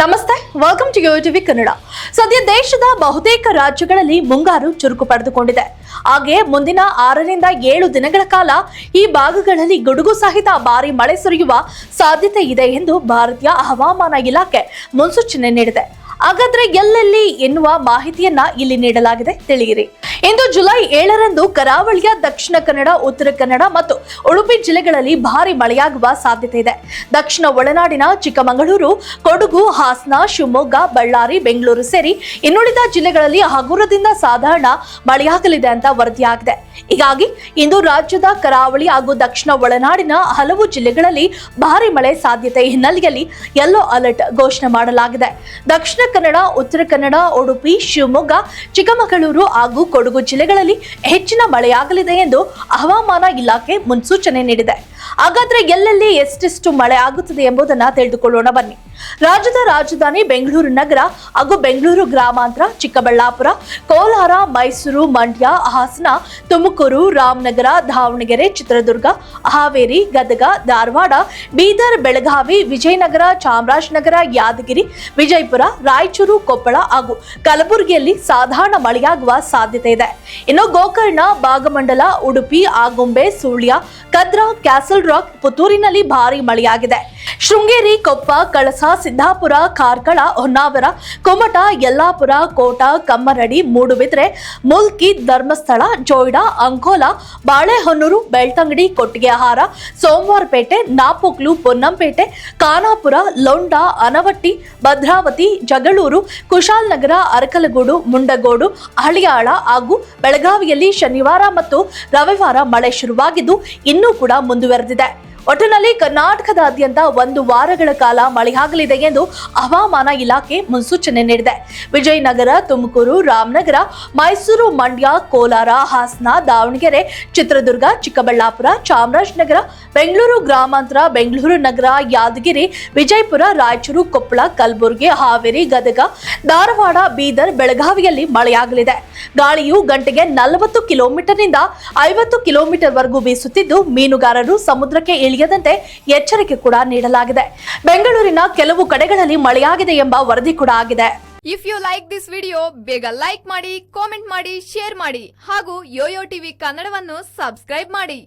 ನಮಸ್ತೆ welcome to TV Kannada. ಸದ್ಯ ದೇಶದ ಬಹುತೇಕ ರಾಜ್ಯಗಳಲ್ಲಿ ಮುಂಗಾರು ಚುರುಕು ಪಡೆದುಕೊಂಡಿದೆ. ಹಾಗೆ ಮುಂದಿನ ಆರರಿಂದ ಏಳು ದಿನಗಳ ಕಾಲ ಈ ಭಾಗಗಳಲ್ಲಿ ಗುಡುಗು ಸಹಿತ ಭಾರಿ ಮಳೆ ಸುರಿಯುವ ಸಾಧ್ಯತೆ ಇದೆ ಎಂದು ಭಾರತೀಯ ಹವಾಮಾನ ಇಲಾಖೆ ಮುನ್ಸೂಚನೆ ನೀಡಿದೆ. ಹಾಗಾದ್ರೆ ಎಲ್ಲೆಲ್ಲಿ ಎನ್ನುವ ಮಾಹಿತಿಯನ್ನ ಇಲ್ಲಿ ನೀಡಲಾಗಿದೆ, ತಿಳಿಯಿರಿ. ಇಂದು ಜುಲೈ ಏಳರಂದು ಕರಾವಳಿಯ ದಕ್ಷಿಣ ಕನ್ನಡ, ಉತ್ತರ ಕನ್ನಡ ಮತ್ತು ಉಡುಪಿ ಜಿಲ್ಲೆಗಳಲ್ಲಿ ಭಾರಿ ಮಳೆಯಾಗುವ ಸಾಧ್ಯತೆ ಇದೆ. ದಕ್ಷಿಣ ಒಳನಾಡಿನ ಚಿಕ್ಕಮಗಳೂರು, ಕೊಡಗು, ಹಾಸನ, ಶಿವಮೊಗ್ಗ, ಬಳ್ಳಾರಿ, ಬೆಂಗಳೂರು ಸೇರಿ ಇನ್ನುಳಿದ ಜಿಲ್ಲೆಗಳಲ್ಲಿ ಹಗುರದಿಂದ ಸಾಧಾರಣ ಮಳೆಯಾಗಲಿದೆ ಅಂತ ವರದಿಯಾಗಿದೆ. ಹೀಗಾಗಿ ಇಂದು ರಾಜ್ಯದ ಕರಾವಳಿ ಹಾಗೂ ದಕ್ಷಿಣ ಒಳನಾಡಿನ ಹಲವು ಜಿಲ್ಲೆಗಳಲ್ಲಿ ಭಾರಿ ಮಳೆ ಸಾಧ್ಯತೆ ಹಿನ್ನೆಲೆಯಲ್ಲಿ ಯೆಲ್ಲೋ ಅಲರ್ಟ್ ಘೋಷಣೆ ಮಾಡಲಾಗಿದೆ. ದಕ್ಷಿಣ ಕನ್ನಡ, ಉತ್ತರ ಕನ್ನಡ, ಉಡುಪಿ, ಶಿವಮೊಗ್ಗ, ಚಿಕ್ಕಮಗಳೂರು ಹಾಗೂ ಜಿಲ್ಲೆಗಳಲ್ಲಿ ಹೆಚ್ಚಿನ ಮಳೆಯಾಗಲಿದೆ ಎಂದು ಹವಾಮಾನ ಇಲಾಖೆ ಮುನ್ಸೂಚನೆ ನೀಡಿದೆ. ಹಾಗಾದ್ರೆ ಎಲ್ಲೆಲ್ಲಿ ಎಷ್ಟೆಷ್ಟು ಮಳೆ ಆಗುತ್ತದೆ ಎಂಬುದನ್ನ ತಿಳಿದುಕೊಳ್ಳೋಣ ಬನ್ನಿ. ರಾಜ್ಯದ ರಾಜಧಾನಿ ಬೆಂಗಳೂರು ನಗರ ಹಾಗೂ ಬೆಂಗಳೂರು ಗ್ರಾಮಾಂತರ, ಚಿಕ್ಕಬಳ್ಳಾಪುರ, ಕೋಲಾರ, ಮೈಸೂರು, ಮಂಡ್ಯ, ಹಾಸನ, ತುಮಕೂರು, ರಾಮನಗರ, ದಾವಣಗೆರೆ, ಚಿತ್ರದುರ್ಗ, ಹಾವೇರಿ, ಗದಗ, ಧಾರವಾಡ, ಬೀದರ್, ಬೆಳಗಾವಿ, ವಿಜಯನಗರ, ಚಾಮರಾಜನಗರ, ಯಾದಗಿರಿ, ವಿಜಯಪುರ, ರಾಯಚೂರು, ಕೊಪ್ಪಳ ಹಾಗೂ ಕಲಬುರಗಿಯಲ್ಲಿ ಸಾಧಾರಣ ಮಳೆಯಾಗುವ ಸಾಧ್ಯತೆ ಇದೆ. ಇನ್ನು ಗೋಕರ್ಣ ಭಾಗಮಂಡಲ ಉಡುಪಿ, ಆಗುಂಬೆ, ಸುಳ್ಯ, ಕದ್ರಾ ಕ್ಯಾಸಲ್ ರಾಕ್ ಪುತ್ತೂರಿನಲ್ಲಿ ಭಾರಿ ಮಳೆಯಾಗಿದೆ. ಶೃಂಗೇರಿ, ಕೊಪ್ಪ, ಕಳಸ, ಸಿದ್ದಾಪುರ, ಕಾರ್ಕಳ, ಹೊನ್ನಾವರ, ಕುಮಟ, ಯಲ್ಲಾಪುರ, ಕೋಟ, ಕಮ್ಮರಡಿ, ಮೂಡುಬಿದ್ರೆ, ಮುಲ್ಕಿ, ಧರ್ಮಸ್ಥಳ, ಜೋಯ್ಡಾ, ಅಂಕೋಲಾ, ಬಾಳೆಹೊನ್ನೂರು, ಬೆಳ್ತಂಗಡಿ, ಕೊಟ್ಟಿಗೆಹಾರ, ಸೋಮವಾರಪೇಟೆ, ನಾಪೋಕ್ಲು, ಪೊನ್ನಂಪೇಟೆ, ಖಾನಾಪುರ, ಲೊಂಡ, ಅನವಟ್ಟಿ, ಭದ್ರಾವತಿ, ಜಗಳೂರು, ಕುಶಾಲನಗರ, ಅರಕಲಗೂಡು, ಮುಂಡಗೋಡು, ಹಳಿಯಾಳ ಹಾಗೂ ಬೆಳಗಾವಿಯಲ್ಲಿ ಶನಿವಾರ ಮತ್ತು ರವಿವಾರ ಮಳೆ ಶುರುವಾಗಿದ್ದು, ಇನ್ನೂ ಕೂಡ ಮುಂದುವರೆದಿದೆ. that ಒಟ್ಟಿನಲ್ಲಿ ಕರ್ನಾಟಕದಾದ್ಯಂತ ಒಂದು ವಾರಗಳ ಕಾಲ ಮಳೆಯಾಗಲಿದೆ ಎಂದು ಹವಾಮಾನ ಇಲಾಖೆ ಮುನ್ಸೂಚನೆ ನೀಡಿದೆ. ವಿಜಯನಗರ, ತುಮಕೂರು, ರಾಮನಗರ, ಮೈಸೂರು, ಮಂಡ್ಯ, ಕೋಲಾರ, ಹಾಸನ, ದಾವಣಗೆರೆ, ಚಿತ್ರದುರ್ಗ, ಚಿಕ್ಕಬಳ್ಳಾಪುರ, ಚಾಮರಾಜನಗರ, ಬೆಂಗಳೂರು ಗ್ರಾಮಾಂತರ, ಬೆಂಗಳೂರು ನಗರ, ಯಾದಗಿರಿ, ವಿಜಯಪುರ, ರಾಯಚೂರು, ಕೊಪ್ಪಳ, ಕಲಬುರಗಿ, ಹಾವೇರಿ, ಗದಗ, ಧಾರವಾಡ, ಬೀದರ್, ಬೆಳಗಾವಿಯಲ್ಲಿ ಮಳೆಯಾಗಲಿದೆ ಗಾಳಿಯು ಗಂಟೆಗೆ ನಲವತ್ತು ಕಿಲೋಮೀಟರ್ನಿಂದ ಐವತ್ತು ಕಿಲೋಮೀಟರ್ ವರೆಗೂ ಬೀಸುತ್ತಿದ್ದು, ಮೀನುಗಾರರು ಸಮುದ್ರಕ್ಕೆ ಇಳಿಯದಂತೆ ಎಚ್ಚರಿಕೆ ಕೂಡ ನೀಡಲಾಗಿದೆ. ಬೆಂಗಳೂರಿನ ಕೆಲವು ಕಡೆಗಳಲ್ಲಿ ಮಳೆಯಾಗಿದೆ ಎಂಬ ವರದಿ ಕೂಡ ಆಗಿದೆ. If you like this video ಬೇಗ ಲೈಕ್ ಮಾಡಿ ಕಾಮೆಂಟ್ ಮಾಡಿ ಶೇರ್ ಮಾಡಿ ಹಾಗೂ ಯೋಯೋ ಟಿವಿ ಕನ್ನಡವನ್ನು ಸಬ್ಸ್ಕ್ರೈಬ್ ಮಾಡಿ.